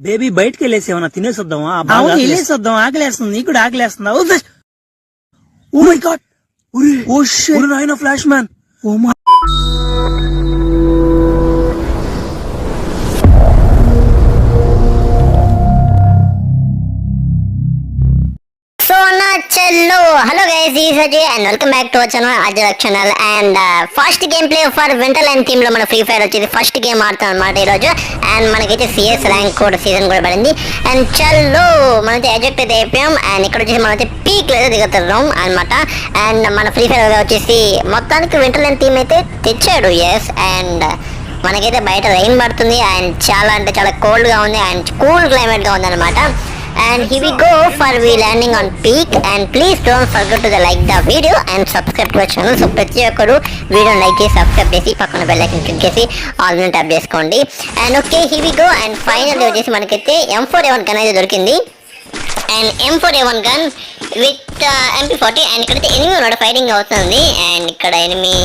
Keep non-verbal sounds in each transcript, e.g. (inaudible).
Baby బయటకు వెళ్ళేసి ఏమన్నా తినేసి వద్దామా ఆ బాగా అవును ఆకలేస్తుంది. వెళ్ళేసి వద్దాం ఆకలేస్తుంది. నీకు కూడా ఆకలేస్తుందా ఓ మై గాడ్ ఓ నాయన flash man. Oh hello guys ఈ Saji and welcome back to our channel ajrakh channel and first game play for winter line టీమ్లో మన ఫ్రీ ఫైర్ వచ్చేది ఫస్ట్ గేమ్ ఆడుతాం అనమాట ఈరోజు అండ్ మనకైతే సిఎస్ ర్యాంక్ కూడా సీజన్ కూడా పడింది. అండ్ చల్లు మనైతే ఎజెక్ట్ అయితే అయిపోయాం. అండ్ ఇక్కడ వచ్చేసి మనైతే పీక్ లేదా దిగుతున్నాం అనమాట అండ్ మన ఫ్రీ ఫైర్ వచ్చేసి మొత్తానికి వింటర్ లైన్ థీమ్ అయితే తెచ్చాడు ఎస్ అండ్ మనకైతే బయట రైన్ పడుతుంది. అండ్ చాలా అంటే చాలా కోల్డ్గా ఉంది. అండ్ కూల్ క్లైమేట్గా ఉంది అనమాట and here we go for we landing on peak. And please don't forget to the like the video and subscribe to our channel. So ప్రతి ఒక్కరు వీడియో లైక్ చేసి సబ్స్క్రైబ్ చేసి పక్కన బెల్ ఐకన్ క్లిక్ చేసి all మీద tap చేసుకోండి. And okay here we we go and final వచ్చేసి మనకైతే M four A one gun అయితే దొరికింది. And M four A one gun with MP forty and ఇక్కడైతే ఎనిమి ఉన్నాడు ఫైటింగ్ అవుతుంది. అండ్ ఇక్కడ ఎనిమి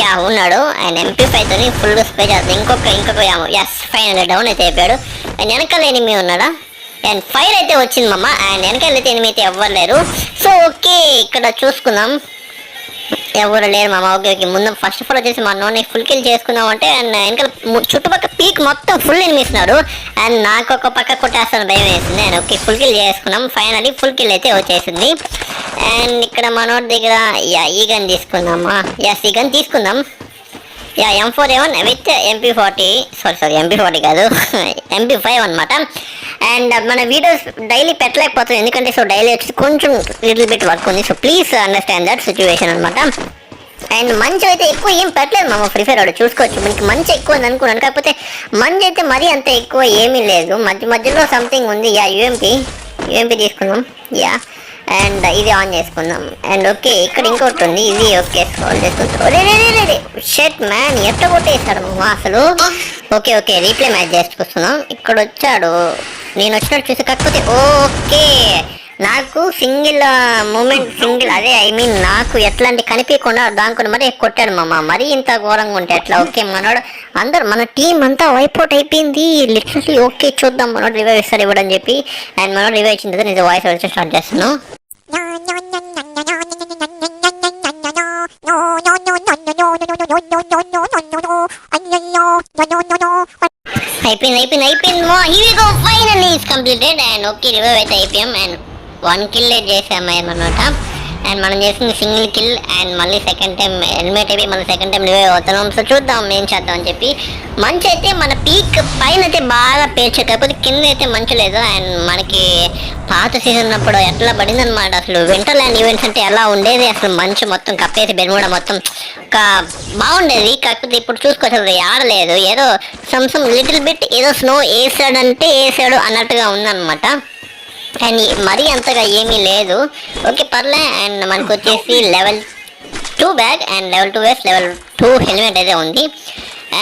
యా ఉన్నాడు. అండ్ ఎంపీ ఫైవ్ తోని ఫుల్ స్ప్రే చేస్తుంది. ఇంకొక ఇంకొక ఎస్ ఫైనల్ డౌన్ అయితే అయిపోయాడు. అండ్ వెనకాల ఎనిమి ఉన్నాడా? అండ్ ఫైర్ అయితే వచ్చింది మమ్మ అండ్ వెనకాల అయితే ఎవ్వరు లేరు. సో ఓకే ఇక్కడ చూసుకుందాం. ఎవరు లేరు మామ. ఓకే ఓకే ముందు ఫస్ట్ ఆఫ్ ఆల్ వచ్చేసి మా నోని ఫుల్ కిల్ చేసుకున్నాం అంటే అండ్ వెనకాల చుట్టుపక్కల పీక్ మొత్తం ఫుల్ ఎనిమిస్తున్నారు అండ్ నాకు ఒక పక్క కొట్టేస్తాను భయం వేసింది. అండ్ ఓకే ఫుల్ కిల్ చేసుకున్నాం. ఫైనలీ ఫుల్ కిల్ అయితే వచ్చేసింది. అండ్ ఇక్కడ మనోడి దగ్గర యా ఈ గన్ తీసుకుందామా? ఎస్ ఈ గన్ తీసుకుందాం. Yeah M four A one with MP forty sorry sorry MP forty కాదు ఎంపీ ఫైవ్ అనమాట అండ్ మన వీడియోస్ డైలీ పెట్టలేకపోతుంది ఎందుకంటే సో డైలీ వచ్చి కొంచెం లిటిల్ బిట్ వర్క్ ఉంది. So please understand that situation అనమాట అండ్ మంచి అయితే ఎక్కువ ఏం పెట్టలేదు మామ ఫ్రీ ఫైర్ వాడు చూసుకోవచ్చు. మనకి మంచి ఎక్కువ ఉంది అనుకున్నాను. కాకపోతే మంచి అయితే మరీ అంత ఎక్కువ ఏమీ లేదు. మధ్య మధ్యలో సంథింగ్ ఉంది. యా యూఎంపీ యూఎంపీ తీసుకున్నాం యా. అండ్ ఇది ఆన్ చేసుకుందాం. అండ్ ఓకే ఇక్కడ ఇంకోటి ఉంది. ఇది ఓకే స్క్రోల్ చేసుకుందాం మ్యాన్ ఎట్ట కొట్టేశాడు అసలు? ఓకే ఓకే రీప్లే మ్యాచ్ చేసుకొస్తున్నాం. ఇక్కడ వచ్చాడు. నేను వచ్చినట్టు చూసి కాకపోతే ఓకే. నాకు సింగిల్ మూమెంట్ సింగిల్ అదే ఐ మీన్ నాకు ఎట్లాంటి కనిపించకుండా దానికి మరి కొట్టాడు మామ మరి ఇంత ఘోరంగా ఉంటే ఎట్లా? ఓకే మనోడు అందరు మన టీం అంతా వైపౌట్ అయిపోయింది. లిటరలీ ఓకే చూద్దాం మనోడు రివైవ్ ఇస్తారు ఇవ్వడం చెప్పి. అండ్ మనోడు రివైవ్ ఇచ్చిన తర్వాత నేను వాయిస్ వచ్చి start చేస్తాను అయిపోయింది అయిపోయింది అయిపోయింది హివి go finally is completed and okay revive అయితే అయిపోయాం అండ్ వన్ కిల్ చేసాము అనమాట అండ్ మనం చేసింది సింగిల్ కిల్ అండ్ మళ్ళీ సెకండ్ టైం హెల్మెట్ అయిపోయి మళ్ళీ సెకండ్ టైం రివైవ్ అవుతున్నాం సో చూద్దాం ఏం చేద్దాం అని చెప్పి. మంచి అయితే మన పీక్ పైన అయితే బాగా పేర్చే కాకపోతే కింద అయితే మంచి లేదు. అండ్ మనకి పాత సీజన్ ఉన్నప్పుడు ఎట్లా పడింది అనమాట అసలు వింటర్ ల్యాండ్ ఈవెంట్స్ అంటే ఎలా ఉండేది? అసలు మంచి మొత్తం కప్పేసి బెర్ముడా మొత్తం ఒక బాగుండేది. కాకపోతే ఇప్పుడు చూసుకోవచ్చు ఆడలేదు ఏదో సమ్ సమ్ లిటిల్ బిట్ ఏదో స్నో వేసాడంటే వేసాడు అన్నట్టుగా ఉందన్నమాట. అండ్ మరీ అంతగా ఏమీ లేదు. ఓకే పర్లే. అండ్ మనకు వచ్చేసి level two bag and level two vest level two helmet అయితే ఉంది.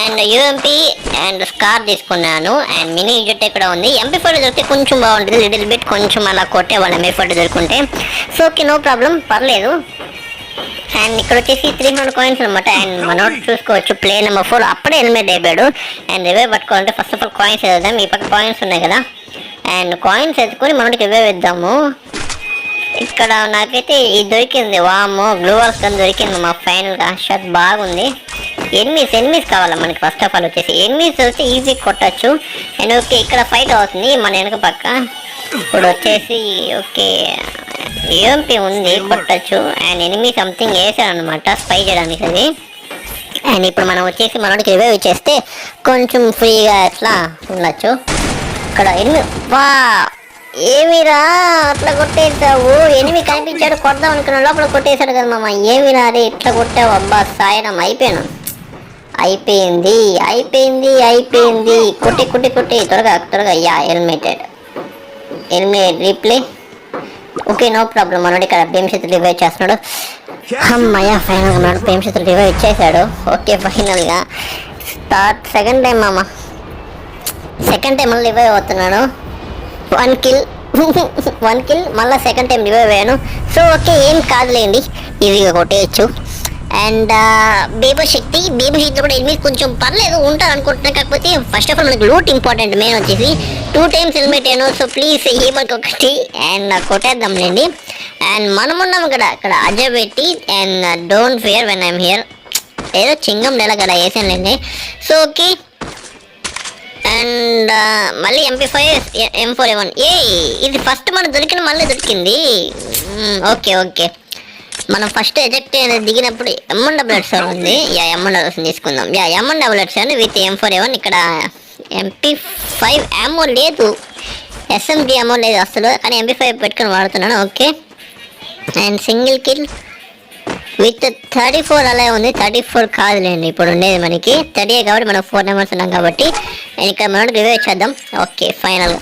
అండ్ యూఎంపీ అండ్ స్కార్ తీసుకున్నాను. అండ్ మినీ జెట్ కూడా ఉంది. ఎంపీ ఫోటో దొరికితే కొంచెం బాగుంటుంది. లిటిల్ బిట్ కొంచెం అలా కొట్టేవాళ్ళు ఎంపీ ఫోటో దొరుకుంటే. సో ఓకే నో ప్రాబ్లం పర్లేదు. అండ్ ఇక్కడ వచ్చేసి త్రీ హండ్రెడ్ కాయిన్స్ అనమాట అండ్ మనోడు చూసుకోవచ్చు. ప్లే నెంబర్ ఫోర్ అప్పుడే హెల్మెట్ అయిపోయాడు అండ్ ఇవే పట్టుకోవాలంటే ఫస్ట్ ఆఫ్ ఆల్ కాయిన్స్ వేద్దాం ఈ పక్క కాయిన్స్ ఉన్నాయి కదా. అండ్ కాయిన్స్ ఎత్తుకొని మనకి రివైవ్ ఇద్దాము ఇక్కడ నాకైతే ఇది దొరికింది వాము గ్లూ వర్క్స్ దొరికింది మా ఫైనల్గా షర్ట్ బాగుంది. ఎనిమిస్ ఎనిమిస్ కావాలా మనకి ఫస్ట్ ఆఫ్ ఆల్ వచ్చేసి. ఎనిమిస్ వస్తే ఈజీ కొట్టచ్చు. అండ్ ఓకే ఇక్కడ ఫైట్ అవుతుంది మన వెనక పక్క ఇప్పుడు వచ్చేసి ఓకే యూఎంపీ ఉంది కొట్టచ్చు. అండ్ ఎనిమి సంథింగ్ వేసాడు అనమాట స్పై చేయడానికి అది. అండ్ ఇప్పుడు మనం వచ్చేసి మనోడికి రివైవ్ ఇచ్చేస్తే కొంచెం ఫ్రీగా ఎట్లా ఉండొచ్చు? ఇక్కడ ఎనిమి వా ఏమిరా అట్లా కొట్టేసావు ఎనిమి కనిపించాడు కొడదాం అనుకున్న లోపల కొట్టేశాడు కదా మామ. ఏమిరా అరే ఇట్లా కొట్టావు? అబ్బా సాయనం అయిపోయాను. అయిపోయింది అయిపోయింది అయిపోయింది. కొట్టి కొట్టి కొట్టి. త్వరగా త్వరగా. Yeah helmeted helmet replay. Okay no problem. మనోడు ఇక్కడ భీమశత్రు రివైవ్ చేస్తున్నాడు. అమ్మయ్య ఫైనల్గా మనోడు భీమశత్రు రివైవ్ ఇచ్చేసాడు ఓకే ఫైనల్గా స్టార్ట్ సెకండ్ టైం మామ. సెకండ్ టైం మళ్ళీ రివైవ్ అవుతున్నాను. వన్ కిల్ వన్ కిల్ మళ్ళీ సెకండ్ టైం రివైవ్ అయ్యాను. సో ఓకే ఏం కాదులేండి. ఈజీగా కొట్టేయచ్చు. అండ్ బేబో uh, శక్తి బేబో శక్తి కూడా ఎనిమిది కొంచెం పర్లేదు ఉంటారు అనుకుంటున్నా. కాకపోతే ఫస్ట్ ఆఫ్ ఆల్ మనకి లూట్ ఇంపార్టెంట్ మెయిన్ వచ్చేసి టూ టైమ్స్ హెల్మెట్ అయ్యాను సో ప్లీజ్ ఏమకి ఒకటి అండ్ కొట్టేద్దాంలేండి. అండ్ మనమున్నాం ఇక్కడ అక్కడ అజయ్ పెట్టి. And don't fear when I'm here ఏదో చింగం నెల కదా వేసానులేండి. సో ఓకే అండ్ మళ్ళీ MP five M four one A ఇది ఫస్ట్ మనం దొరికిన మళ్ళీ దొరికింది. Okay okay. మనం ఫస్ట్ ఎజెక్ట్ దిగినప్పుడు ఎంఎన్ డబుల్ ఎట్స్ ఉంది. యా ఎంఎన్ డబుల్ తీసుకుందాం. యా ఎంఎన్ డబుల్ ఎట్స్ అని విత్ ఎం ఫోర్ ఎవన్ ఇక్కడ ఎంపీ ఫైవ్ ఏమో లేదు. ఎస్ఎండి ఏమో లేదు అసలు. కానీ ఎంపీ ఫైవ్ పెట్టుకొని వాడుతున్నాను. Okay. And single kill with thirty four అలా ఉంది. థర్టీ ఫోర్ కాదులేండి ఇప్పుడు ఉండేది మనకి థర్టీ కాబట్టి మనం ఫోర్ నెంబర్స్ ఉన్నాం కాబట్టి ఇక్కడ మనం రివైవ్ చేద్దాం. ఓకే ఫైనల్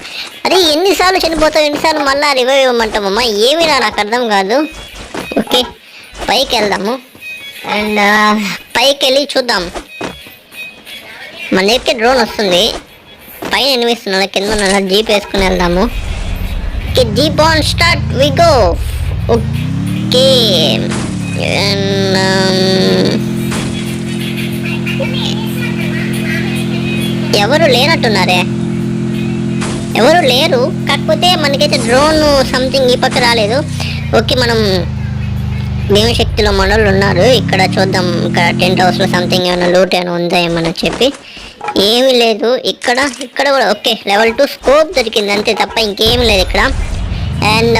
అరే ఎన్నిసార్లు చనిపోతావు? ఎన్నిసార్లు మళ్ళీ రివైవ్ ఇవ్వమంటామమ్మా ఏమి నాకు అర్థం కాదు. ఓకే పైకి వెళ్దాము అండ్ uh, పైకి వెళ్ళి చూద్దాం. మన దగ్గరికి డ్రోన్ వస్తుంది. పైన ఎనిమిస్తున్నా కింద ఉన్న జీప్ వేసుకుని వెళ్దాము. Jeep on start we go okay And, um, ఎవరు లేనట్టున్నారే? ఎవరు లేరు కాకపోతే మనకైతే డ్రోన్ సంథింగ్ ఈ పక్క రాలేదు. ఓకే మనం భీమశక్తిలో మనోళ్ళు ఉన్నారు. ఇక్కడ చూద్దాం ఇక్కడ టెంట్ హౌస్లో సంథింగ్ ఏమైనా లూట్ ఏమైనా ఉందా ఏమన్నా చెప్పి. ఏమీ లేదు ఇక్కడ ఇక్కడ కూడా ఓకే లెవెల్ టూ స్కోప్ దొరికింది అంతే తప్ప ఇంకేం లేదు ఇక్కడ. అండ్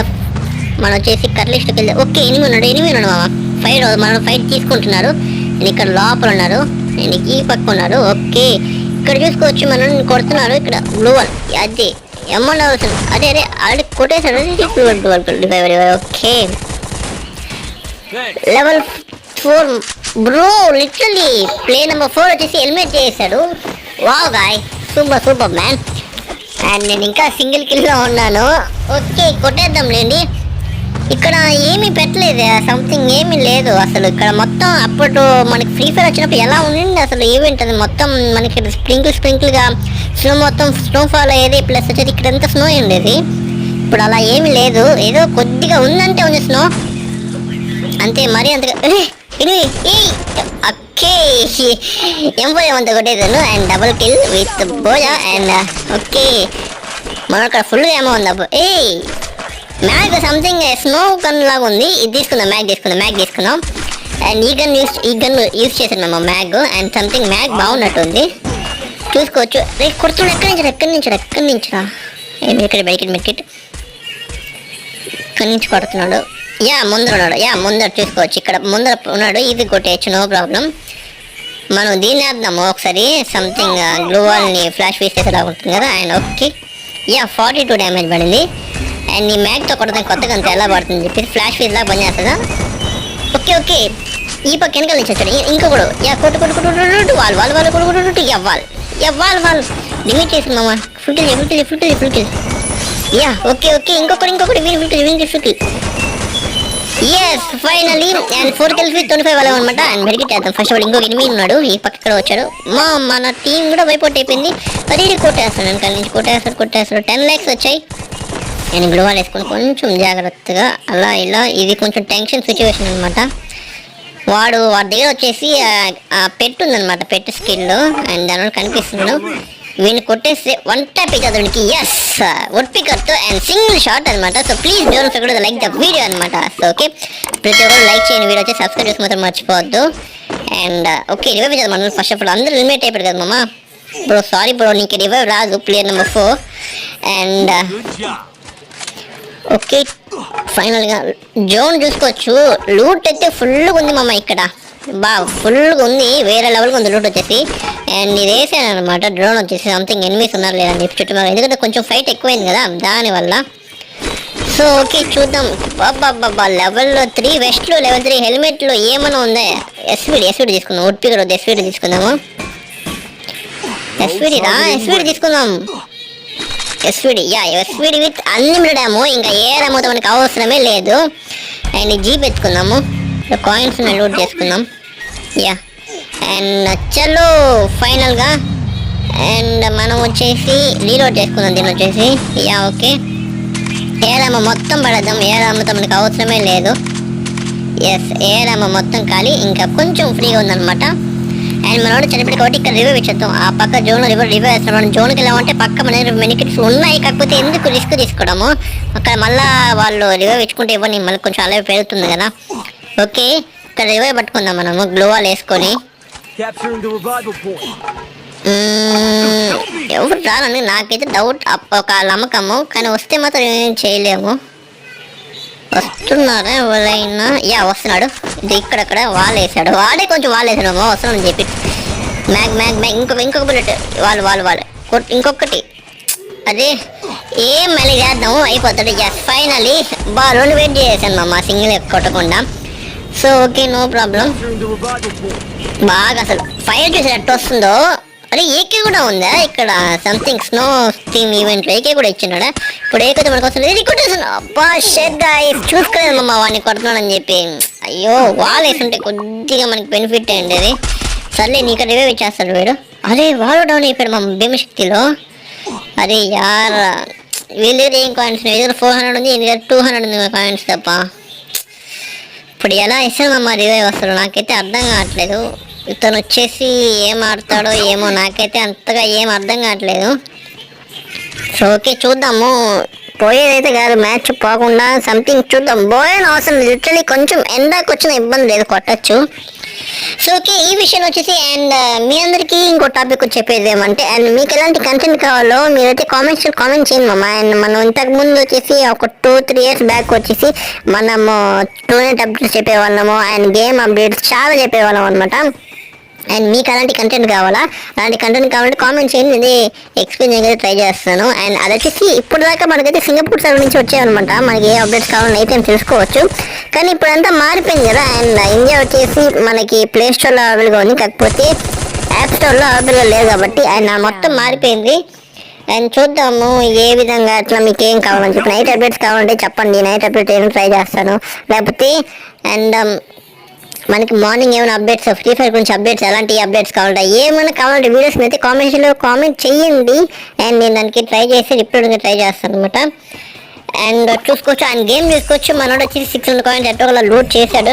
మనం వచ్చేసి కర్లిస్ట్కి వెళ్తే ఓకే ఎనిమిది ఉన్నాడు ఎనిమిది ఉన్నాడు మామ. ఫైట్ మనం ఫైట్ తీసుకుంటున్నారు. నేను ఇక్కడ లోపల ఉన్నారు. నేను ఈ పక్క ఉన్నారు. ఓకే. ఇక్కడ చూసుకోవచ్చు మనం. కొడుతున్నారు ఇక్కడ. గ్లూవల్ అది. ఎమ్మన్నా అవుతుంది అదే అదే. ఆల్రెడీ కొట్టేశాడు గ్లూవల్ గ్లూవల్ revive okay. Level four bro literally play number four వచ్చేసి హెల్మెట్ చేశాడు. Wow guy super super man and నేను ఇంకా సింగిల్ కిల్లో ఉన్నాను. ఓకే కొట్టేద్దాంలేండి ఇక్కడ ఏమీ పెట్టలేదు సంథింగ్ ఏమీ లేదు అసలు. ఇక్కడ మొత్తం అప్పుడు మనకి ఫ్రీ ఫైర్ వచ్చినప్పుడు ఎలా ఉండింది అసలు ఈవెంట్ అది? మొత్తం మనకి స్ప్రింకిల్ స్ప్రింకిల్గా స్నో మొత్తం స్నో ఫాల్ అయ్యేది ప్లస్ వచ్చేది ఇక్కడ ఎంత స్నో ఉండేది? ఇప్పుడు అలా ఏమీ లేదు. ఏదో కొద్దిగా ఉందంటే ఉంది స్నో అంతే మరీ అంతగా (laughs) ఇది ఓకే. ఎంపోయి అంత కొట్టేదాను అండ్ డబుల్ కిల్ విత్ బోజా అండ్ ఓకే. మనం అక్కడ ఫుల్గా ఏమో ఉంది అప్పుడు a mag something snow gun లాగా ఉంది. ఇది తీసుకుందాం మ్యాగ్ తీసుకుందాం మ్యాగ్ తీసుకున్నాం అండ్ ఈ గన్ యూస్ ఈ గన్ యూస్ చేసాను మేము మ్యాగ్ అండ్ సంథింగ్ మ్యాగ్ బాగున్నట్టుంది చూసుకోవచ్చు. రేపు కుర్తుడు ఎక్కడి నుంచి ఎక్కడి నుంచి ఎక్కడి నుంచి రా? ఇక్కడ బైకెట్ మెక్కెట్? ఇక్కడి నుంచి కొడుతున్నాడు? యా ముందర ఉన్నాడు. యా ముందర చూసుకోవచ్చు. ఇక్కడ ముందర ఉన్నాడు. ఇది కొట్టేయచ్చు నో ప్రాబ్లం మనం దీన్ని వేద్దాము ఒకసారి సంథింగ్ గ్లూవాల్ని ఫ్లాష్ వేసేసేలా చేసేలా ఉంటుంది కదా. And okay yeah forty two damage పడింది. అండ్ ఈ మ్యాగ్తో కొట్టడానికి కొత్తగా అంత ఎలా పడుతుంది చెప్పి ఫ్లాష్ ఫీస్ లాగా పనిచేస్తుందా ఓకే ఓకే. ఈ పక్క వెనకాల నుంచి వచ్చాడు. ఇంకొకడు కూడా. యా కొట్టు కొట్టు కొట్టు వాళ్ళు వాళ్ళు వాళ్ళు కొట్టు కొట్టు ఇవ్వాలి వాళ్ళు లిమిట్ చేసింది మామ. Full kill full kill full kill full kill. Yeah okay okay. ఇంకొకటి ఇంకొకటి వీని ఫుల్ కిల్ వీని full kill. Yes finally and four kill with twenty five వాళ్ళం అనమాట అండ్ మెడికిట్ చేద్దాం ఫస్ట్ ఆఫ్ ఆల్ ఇంకొక ఎనిమిది ఉన్నాడు. ఈ పక్క ఇక్కడ వచ్చాడు. మా మన టీం కూడా వైపోట్ అయిపోయింది. పది కొట్టేస్తాడు వెనకాల నుంచి కొట్టేస్తాడు కొట్టేస్తాడు. టెన్ ల్యాక్స్ వచ్చాయి. నేను విలువలు వేసుకొని కొంచెం జాగ్రత్తగా అలా ఇలా ఇది కొంచెం టెన్షన్ సిచ్యువేషన్ అనమాట వాడు వాడి దగ్గర వచ్చేసి పెట్టు ఉందనమాట పెట్ ఉందన్నమాట పెట్ స్కిల్ అండ్ దానివల్ల కనిపిస్తున్నాడు వీడిని కొట్టేస్తే వన్ ట్యాప్ అవుతుంది వీడికి ఎస్ వుడ్ పికర్తో అండ్ సింగిల్ షాట్ అనమాట సో ప్లీజ్ డోంట్ కూడా లైక్ ద వీడియో అనమాట సో ఓకే ప్రతి ఒక్కరు లైక్ చేయండి. వీడియో వచ్చి సబ్స్క్రైబ్ చేసి మాత్రం మర్చిపోవద్దు. అండ్ uh, ఓకే రివైవ్ చేద్దాం. మనం ఫస్ట్ ఆఫ్ ఆల్ అందరూ లిమిట్ అయిపోయారు కదా మామ? బ్రో సారీ బ్రో నీకు రివైవ్ రాదు. Player number four and okay ఫైనల్గా జోన్ చూసుకోవచ్చు. లూట్ అయితే ఫుల్గా ఉంది మామ ఇక్కడ. బా ఫుల్గా ఉంది. వేరే లెవెల్గా ఉంది లూట్ వచ్చేసి. అండ్ ఇది వేసాను అనమాట డ్రోన్ వచ్చేసి సంథింగ్ ఎనిమిస్ ఉన్నారు లేదని చెప్పి చుట్టుపక్కల. ఎందుకంటే కొంచెం ఫైట్ ఎక్కువైంది కదా దానివల్ల. సో ఓకే చూద్దాం. బాబా లెవెల్లో త్రీ వెస్ట్లో లెవెల్ త్రీ హెల్మెట్లో ఏమైనా ఉందా? ఎస్వీడి ఎస్వీడి తీసుకుందాం. ఒట్టి కూడా ఎస్వీడి తీసుకుందాము. ఎస్వీడి రా? ఎస్వీడి తీసుకుందాం. SVD yeah SVD with unlimited ఏమో ఇంకా ఏ అమౌంట్ మనకు అవసరమే లేదు. అండ్ జీప్ ఎత్తుకుందాము. కాయిన్స్ లూట్ చేసుకుందాం. యా అండ్ చలో ఫైనల్గా అండ్ మనం వచ్చేసి రీలోడ్ చేసుకుందాం దీన్ని వచ్చేసి. యా ఓకే ఏరామ మొత్తం పడేద్దాం. ఏరామతో మనకు అవసరమే లేదు. ఎస్ ఏరమ్మ మొత్తం ఖాళీ. ఇంకా కొంచెం ఫ్రీగా ఉందన్నమాట. అండ్ మనోడు చనిపోయి కాబట్టి ఇక్కడ రివ్యూ ఇచ్చేద్దాం. ఆ పక్క జోన్ రివ్యూ రివ్యూ వేస్తాం. మనం జోన్కి వెళ్ళామంటే పక్క మన మెనికిట్స్ ఉన్నాయి. కాకపోతే ఎందుకు రిస్క్ తీసుకోవడము? అక్కడ మళ్ళా వాళ్ళు రివ్యూ ఇచ్చుకుంటే ఇవ్వని మళ్ళీ కొంచెం అలాగే పెరుగుతుంది కదా. ఓకే ఇక్కడ రివ్యూ పట్టుకుందాం మనము. గ్లోవాల్ వేసుకొని. మ్మ్, ఎవరు రానండి నాకైతే డౌట్ ఒక నమ్మకము. కానీ వస్తే మాత్రం ఏం చేయలేము. వస్తున్నారా ఎవరైనా? యా వస్తున్నాడు. ఇది ఇక్కడక్కడ వాలేసాడు వాడే కొంచెం వాలేసాడు అమ్మో వస్తున్నాడని చెప్పి. మ్యాగ్ మ్యాగ్ మ్యాగ్. ఇంకొక ఇంకొక బుల్లెట్ వాళ్ళు వాళ్ళు వాళ్ళు కొట్- ఇంకొకటి అదే ఏం మళ్ళీ చేద్దాము? అయిపోతాడు. ఎస్ ఫైనలీ బాల్ రెండు వెయిట్ చేసాను మా సింగిల్ కొట్టకుండా. So okay no problem. బాగా అసలు. ఫైర్ చూసి ఎట్ట వస్తుందో అరే ఏకే కూడా ఉందా? ఇక్కడ something snow theme event AK కూడా ఇచ్చినాడా ఇప్పుడు ఏకైతే మనకు వస్తుంది. ఇది అబ్బా షెడ్ చూసుకోలేదు మమ్మ వాడిని కొడుతున్నాడని చెప్పి. అయ్యో వాల్ వేస్తుంటే కొద్దిగా మనకి బెనిఫిట్ అయ్యింది అది. సర్లే నీకు రివైవ్ ఇచ్చేస్తాడు వీడు. అరే వాడు డౌన్ అయిపోయాడు మా భీమశక్తిలో. అరే యార్. వీళ్ళ దగ్గర ఏం కాయిన్స్ వీళ్ళ దగ్గర ఫోర్ హండ్రెడ్ ఉంది వీళ్ళ దగ్గర టూ హండ్రెడ్ ఉంది కాయిన్స్ తప్ప. ఇప్పుడు ఎలా ఇస్తామమ్మా రివైవ్ వస్తాడు? నాకైతే అర్థం కావట్లేదు. ఇతను వచ్చేసి ఏం ఆడతాడో ఏమో నాకైతే అంతగా ఏం అర్థం కావట్లేదు. సో ఓకే చూద్దాము. పోయేదైతే కాదు మ్యాచ్ పోకుండా సంథింగ్ చూద్దాం. పోయిన అవసరం లిటరలీ కొంచెం ఎందాకొచ్చిన ఇబ్బంది లేదు కొట్టచ్చు. సో ఓకే ఈ విషయం వచ్చేసి అండ్ uh, మీ అందరికీ ఇంకో టాపిక్ చెప్పేది ఏమంటే అండ్ మీకు ఎలాంటి కంటెంట్ కావాలో మీరైతే కామెంట్స్ కామెంట్ చేయండి మామ. అండ్ మనం ఇంతకు ముందు వచ్చేసి ఒక టూ త్రీ ఇయర్స్ బ్యాక్ వచ్చేసి మనము టూనెట్ అప్డేట్స్ చెప్పేవాళ్ళము అండ్ గేమ్ అప్డేట్స్ చాలా చెప్పేవాళ్ళం అనమాట అండ్ మీకు అలాంటి కంటెంట్ కావాలా? అలాంటి కంటెంట్ కావాలంటే కామెంట్ చేయండి ఇది ఎక్స్ప్లెయిన్ చేయడానికి ట్రై చేస్తాను. అండ్ అది వచ్చేసి ఇప్పుడు దాకా మనకైతే సింగపూర్ సర్వర్ నుంచి వచ్చాయన్నమాట. మనకి ఏ అప్డేట్స్ కావాలని అయితే తెలుసుకోవచ్చు. కానీ ఇప్పుడంతా మారిపోయింది కదా. అండ్ ఇండియా వచ్చేసి మనకి ప్లే స్టోర్లో అవైలబుల్గా ఉంది. కాకపోతే యాప్ స్టోర్లో అవైలబుల్గా లేదు కాబట్టి అండ్ మొత్తం మారిపోయింది. అండ్ చూద్దాము ఏ విధంగా అట్లా మీకు ఏం కావాలని చెప్పి. నైట్ అప్డేట్స్ కావాలంటే చెప్పండి. నైట్ అప్డేట్ ఏం ట్రై చేస్తాను. లేకపోతే అండ్ మనకి మార్నింగ్ ఏమైనా అప్డేట్స్ ఫ్రీ ఫైర్ గురించి అప్డేట్స్ ఎలాంటి అప్డేట్స్ కావాలంటే ఏమైనా కావాలంటే వీడియోస్ అయితే కామెంట్స్లో కామెంట్ చేయండి. అండ్ నేను దానికి ట్రై చేసి రిప్లై ట్రై చేస్తాను అనమాట అండ్ చూసుకోవచ్చు ఆయన గేమ్ తీసుకొచ్చి మనోడు వచ్చి సిక్స్ హండ్రెడ్ కాయిన్స్ ఎట్టో ఒకలా లూట్ చేశాడు.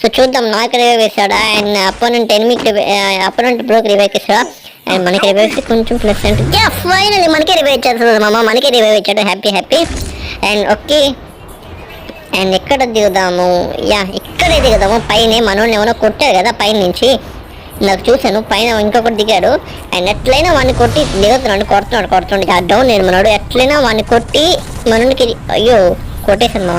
సో చూద్దాం నాకు రివైవ్ వేసాడా అండ్ అపోనెంట్ ఎనిమికి అపోనెంట్ బ్రోక్ రివైవ్ ఇస్తాడా అండ్ మనకి రివైవ్ కొంచెం ప్లస్ అంటే ఫైనల్ మనకే రివైవ్ చేస్తుంది మామ మనకే రివైవ్ ఇచ్చాడు. Happy happy and okay and ఎక్కడ దిగుదాము? యా ఇక్కడే దిగుదాము. పైన మనోళ్ళు ఏమైనా కొట్టారు కదా పైన నుంచి. నాకు చూశాను పైన ఇంకొకటి దిగాడు. అండ్ ఎట్లయినా వాడిని కొట్టి దిగుతున్నాడు కొడుతున్నాడు కొడుతున్నాడు ఆ డౌన్ నేను మనోడు. ఎట్లయినా వాడిని కొట్టి మనోడికి అయ్యో కొట్టేశాను మా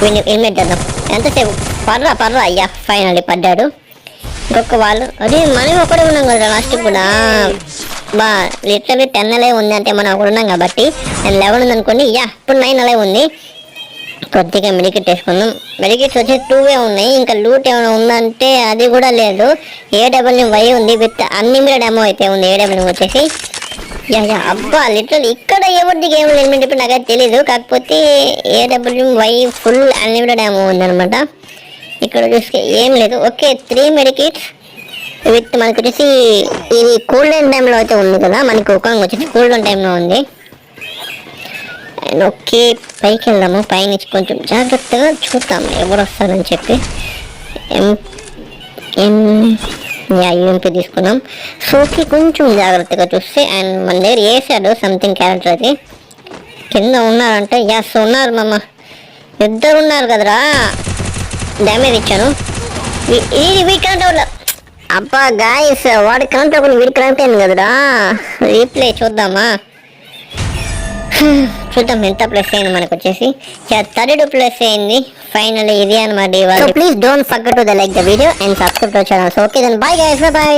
వీడిని హెల్మెట్ చేద్దాం. ఎంతసేపు? పర్రా పర్రా అయ్యా ఫైనల్లీ పడ్డాడు. ఇంకొక వాళ్ళు అదే మనం ఒకడే ఉన్నాం కదా లాస్ట్ కూడా. బా లిటరల్లీ టెన్ అలే ఉంది అంటే మనం ఒకడు ఉన్నాం కాబట్టి. అండ్ లెవెన్ ఉంది అనుకోండి యా ఇప్పుడు నైన్ అలే ఉంది. కొద్దిగా మెడికెట్ వేసుకుందాం. మెడికెట్స్ వచ్చి టూవే ఉన్నాయి. ఇంకా లూట్ ఏమైనా ఉందంటే అది కూడా లేదు. ఏ డబ్ల్యూ వై ఉంది విత్ అన్లిమిటెడ్ అమో అయితే ఉంది. ఏ డబ్ల్యూ వచ్చేసి. యా యా అబ్బా లిటరల్ ఇక్కడ ఎవరిది గేమ్ ఎలిమెంట్ ఇప్పుడు నాకైతే తెలీదు. కాకపోతే A W Y full unlimited ammo ఉందనమాట ఇక్కడ చూస్తే ఏం లేదు. ఓకే త్రీ మెడికిట్స్ విత్ మనకి వచ్చేసి ఇది కూల్ డౌన్ టైంలో అయితే ఉంది కదా. మనకి ఒక వచ్చేసి కూల్ డౌన్ టైంలో ఉంది. ఓకే పైకి వెళ్దాము పైనుంచి కొంచెం జాగ్రత్తగా చూద్దాము ఎవరు వస్తారని చెప్పి. ఎం ఎం యా యూఎంపీ తీసుకున్నాం సోకి కొంచెం జాగ్రత్తగా చూస్తే అండ్ మన దగ్గర వేసాడు సంథింగ్ క్యారెక్టర్ అది. కింద ఉన్నారంటే. యాస్ ఉన్నారు మమ్మ ఇద్దరు ఉన్నారు కదరా. డ్యామేజ్ ఇచ్చాను. ఇది వీ కరెంట్ అబ్బా గాయస్ వాడి కనెక్ట్ అవ్వకుండా వీడి కనెక్ట్ అయింది కదరా? రీప్లే చూద్దామా? చూద్దాం ఎంత ప్లస్ అయింది మనకు వచ్చేసి థర్డ్ ప్లస్ అయింది. ఫైనల్ ఇది అనమాట please don't forget to the like the video and subscribe to channel okay then bye guys bye